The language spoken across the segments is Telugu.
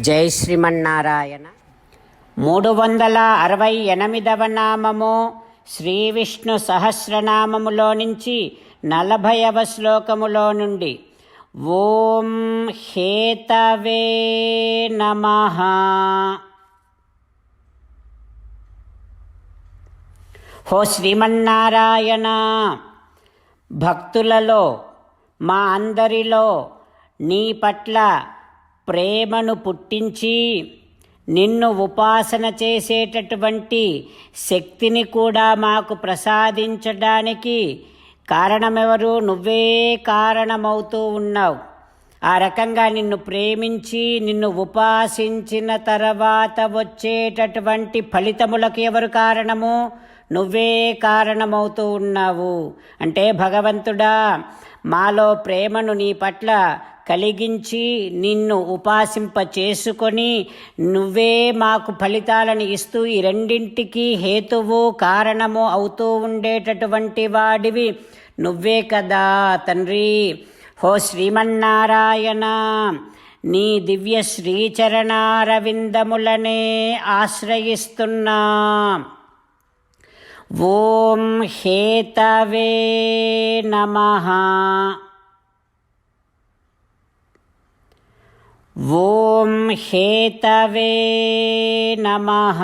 జై శ్రీమన్నారాయణ. మూడు వందల అరవై ఎనిమిదవ నామము శ్రీ విష్ణు సహస్రనామములో నుంచి నలభైవ శ్లోకములో నుండి ఓం హేతవే నమ. హో శ్రీమన్నారాయణ భక్తులలో మా అందరిలో నీ పట్ల ప్రేమను పుట్టించి నిన్ను ఉపాసన చేసేటటువంటి శక్తిని కూడా మాకు ప్రసాదించడానికి కారణమెవరు? నువ్వే కారణమవుతూ ఉన్నావు. ఆ రకంగా నిన్ను ప్రేమించి నిన్ను ఉపాసించిన తర్వాత వచ్చేటటువంటి ఫలితములకు ఎవరు కారణము? నువ్వే కారణమవుతూ ఉన్నావు. అంటే భగవంతుడా మాలో ప్రేమను నీ పట్ల కలిగించి నిన్ను ఉపాసింప చేసుకొని నువ్వే మాకు ఫలితాలను ఇస్తూ ఈ రెండింటికి హేతువు కారణము అవుతూ ఉండేటటువంటి వాడివి. నువ్వే కదా తండ్రి. హో శ్రీమన్నారాయణ నీ దివ్య శ్రీచరణారవిందములనే ఆశ్రయిస్తున్నా. ఓం హేతవే నమ. ఓం హేతవే నమః.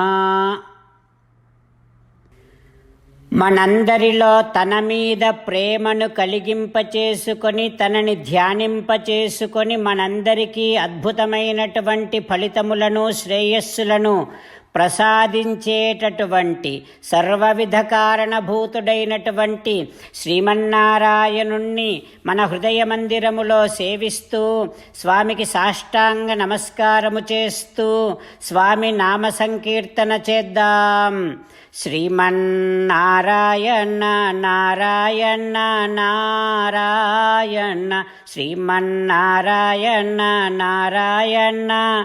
మనందరిలో తన మీద ప్రేమను కలిగింపచేసుకొని తనని ధ్యానింపచేసుకొని మనందరికీ అద్భుతమైనటువంటి ఫలితములను శ్రేయస్సులను ప్రసాదించేటటువంటి సర్వవిధ కారణభూతుడైనటువంటి శ్రీమన్నారాయణుణ్ణి మన హృదయ మందిరములో సేవిస్తూ స్వామికి సాష్టాంగ నమస్కారము చేస్తూ స్వామి నామ సంకీర్తన చేద్దాం. శ్రీమన్నారాయణ నారాయణ నారాయణ శ్రీమన్నారాయణ నారాయణ